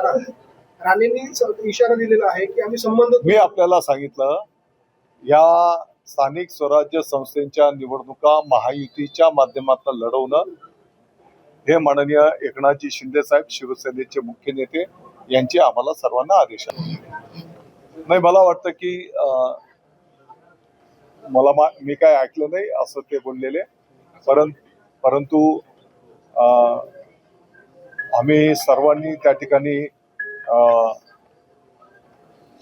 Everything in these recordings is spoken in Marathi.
राणेंनी इशारा दिलेला आहे की आम्ही संबंध मी आपल्याला सांगितलं या स्थानिक स्वराज्य संस्थेच्या निवडणुका महायुतीच्या माध्यमातून लढवणं हे माननीय एकनाथजी शिंदे साहेब शिवसेनेचे मुख्य नेते यांचे आम्हाला सर्वांना आदेश आहे. नाही मला वाटतं की मला मा- मी काय ऐकलं नाही असं ते बोललेले परंतु परंतु अं, आम्ही सर्वांनी त्या ठिकाणी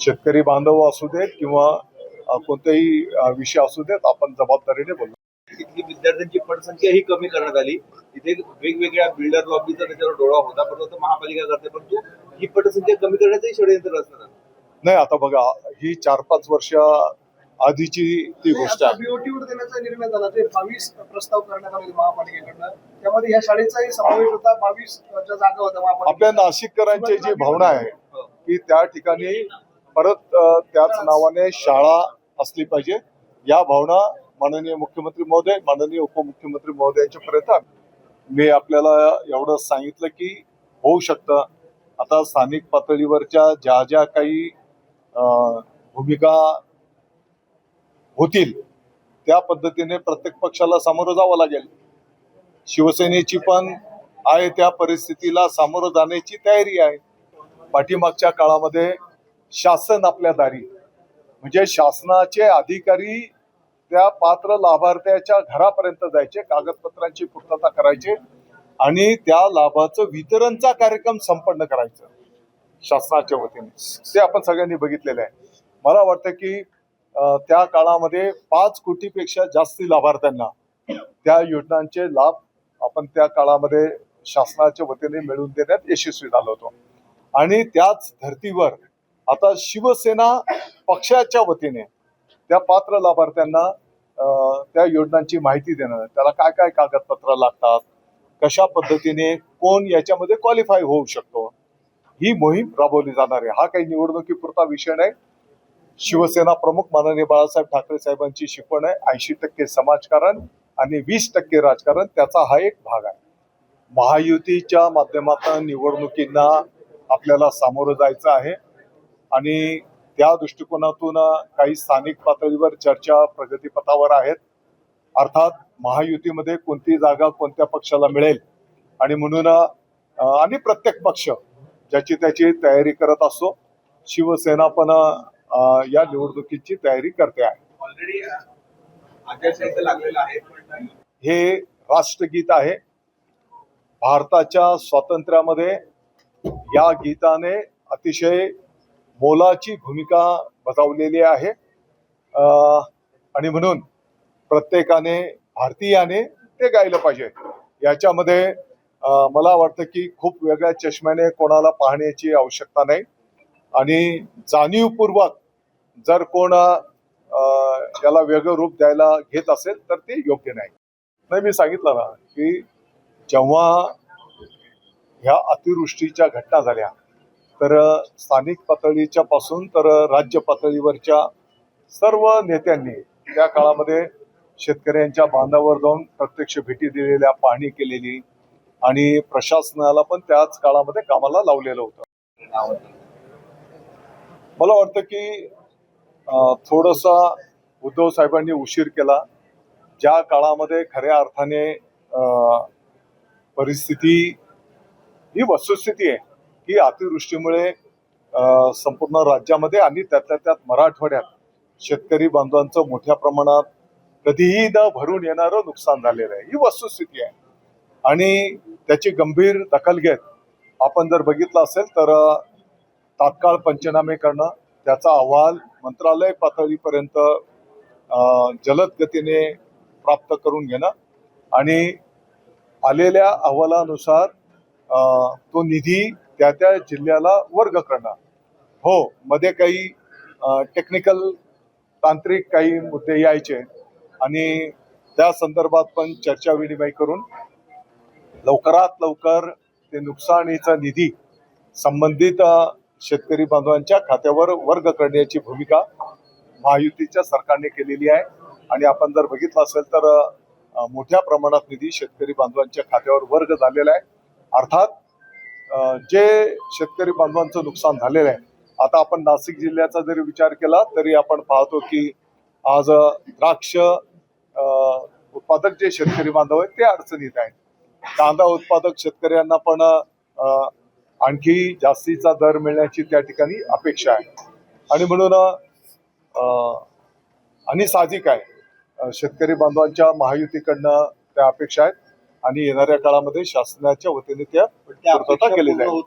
शेतकरी बांधव असू देत किंवा कोणताही विषय असू देत आपण जबाबदारीने बोलू. इथली विद्यार्थ्यांची पटसंख्या ही कमी करण्यात आली. इथे वेगवेगळ्या बिल्डर लॉबीचा त्याच्यावर डोळा होता पण आता महापालिका करते परंतु ही पटसंख्या कमी करण्याचंही षडयंत्र असणार नाही आता बघा ही चार पाच वर्ष आधीची ती गोष्ट आहे. बीओटीवर देण्याचा निर्णय झाला ते बावीस प्रस्ताव करण्यात आले महापालिकेकडनं. त्यामध्ये या शाळेचाही समावेश होता बावीस ज्या जागा होत्या आपल्या नाशिककरांची जी भावना आहे की त्या ठिकाणी परत त्याच नावाने शाळा असली पाहिजे. या भावना माननीय मुख्यमंत्री महोदय माननीय उपमुख्यमंत्री महोदयांच्या पर्यंत आहे. मी आपल्याला एवढं सांगितलं की होऊ शकतं. आता स्थानिक पातळीवरच्या ज्या ज्या काही भूमिका होतील त्या पद्धतीने प्रत्येक पक्षाला सामोरं जावं लागेल. शिवसेनेची पण आहे त्या परिस्थितीला सामोरं जाण्याची तयारी आहे. पाठीमागच्या काळामध्ये शासन आपल्या दारी. म्हणजे शासनाचे अधिकारी त्या पात्र लाभार्थ्याच्या घरापर्यंत जायचे कागदपत्रांची पूर्तता करायचे आणि त्या लाभाचं वितरणचा कार्यक्रम संपन्न करायचं. शासनाच्या वतीने. ते आपण सगळ्यांनी बघितलेलं आहे. मला वाटतं की त्या काळामध्ये पाच कोटीपेक्षा जास्ती लाभार्थ्यांना त्या योजनांचे लाभ आपण त्या काळामध्ये शासनाच्या वतीने मिळवून देण्यात यशस्वी झालो होतो. आणि त्याच धर्तीवर आता शिवसेना पक्षाच्या वतीने त्या पात्र लाभार्थ्यांना त्या योजनांची माहिती देणं त्याला काय काय कागदपत्र लागतात कशा पद्धतीने कोण याच्यामध्ये क्वालिफाय होऊ शकतो ही मोहीम राबवली जाणार आहे. हा काही निवडणुकीपुरता विषय नाही. शिवसेना प्रमुख माननीय बाळासाहेब ठाकरे साहेबांची शिकवण आहे. ऐंशी टक्के समाजकारण आणि वीस टक्के राजकारण त्याचा हा एक भाग आहे. महायुतीच्या माध्यमातून निवडणुकींना आपल्याला सामोरं जायचं आहे. आणि त्या दृष्टिकोनातून काही स्थानिक पातळीवर चर्चा प्रगतीपथावर आहेत. अर्थात महायुतीमध्ये कोणती जागा कोणत्या पक्षाला मिळेल? आणि म्हणून आणि प्रत्येक पक्ष ज्याची त्याची तयारी करत असतो शिवसेना पण या निवडणुकीची तयारी करते आहे. हे राष्ट्रगीत आहे. भारताच्या स्वातंत्र्यामध्ये या गीताने अतिशय मोलाची भूमिका बजावलेली आहे. आणि म्हणून प्रत्येकाने भारतीयाने ते गायलं पाहिजे. याच्यामध्ये मला वाटतं की खूप वेगळ्या चष्म्याने कोणाला पाहण्याची आवश्यकता नाही. आणि जाणीवपूर्वक जर कोण याला वेगळं रूप द्यायला घेत असेल तर ते योग्य नाही. नाही मी सांगितलं ना की जेव्हा ह्या अतिवृष्टीच्या घटना झाल्या तर स्थानिक पातळीच्या पासून तर राज्य पातळीवरच्या सर्व नेत्यांनी त्या काळामध्ये शेतकऱ्यांच्या बांधावर जाऊन प्रत्यक्ष भेटी दिलेल्या पाहणी केलेली आणि प्रशासनाला पण त्याच काळामध्ये कामाला लावलेलं होतं. मला वाटतं की थोडासा उद्धव साहेबांनी उशीर केला. ज्या काळामध्ये खऱ्या अर्थाने परिस्थिती ही वस्तुस्थिती आहे की अतिवृष्टीमुळे संपूर्ण राज्यामध्ये आणि त्यातल्या त्यात मराठवाड्यात शेतकरी बांधवांचं मोठ्या प्रमाणात कधीही न भरून येणारं नुकसान झालेलं आहे. ही वस्तुस्थिती आहे. आणि त्याची गंभीर दखल घेत आपण जर बघितलं असेल तर तात्काळ पंचनामे करणं त्याचा अहवाल मंत्रालय पातळीपर्यंत जलद गतीने प्राप्त करून घेणं आणि आलेल्या अहवालानुसार तो निधी त्या त्या जिल्ह्याला वर्ग करणं. हो मध्ये काही टेक्निकल तांत्रिक काही मुद्दे यायचे आणि त्या संदर्भात पण चर्चा विनिमय करून लवकरात लवकर ते नुकसानीचा निधी संबंधित शेतकरी बांधवांच्या खात्यावर वर्ग करण्याची भूमिका महायुतीच्या सरकारने केलेली आहे. आणि आपण जर बघितलं असेल तर मोठ्या प्रमाणात निधी शेतकरी बांधवांच्या खात्यावर वर्ग झालेला आहे. अर्थात जे शेतकरी बांधवांचं नुकसान झालेलं आहे आता आपण नाशिक जिल्ह्याचा जरी विचार केला तरी आपण पाहतो की आज द्राक्ष उत्पादक जे शेतकरी बांधव आहेत ते अडचणीत आहेत. कांदा उत्पादक शेतकऱ्यांना पण आणखी जास्तीचा दर मिळण्याची त्या ठिकाणी अपेक्षा आहे. आणि म्हणून अं, आणि साहजिक आहे. शेतकरी बांधवांच्या महायुतीकडनं त्या अपेक्षा आहेत आणि येणाऱ्या काळामध्ये शासनाच्या वतीने त्या पूर्तता अपेक्षा केली पूर्ण जाईल होत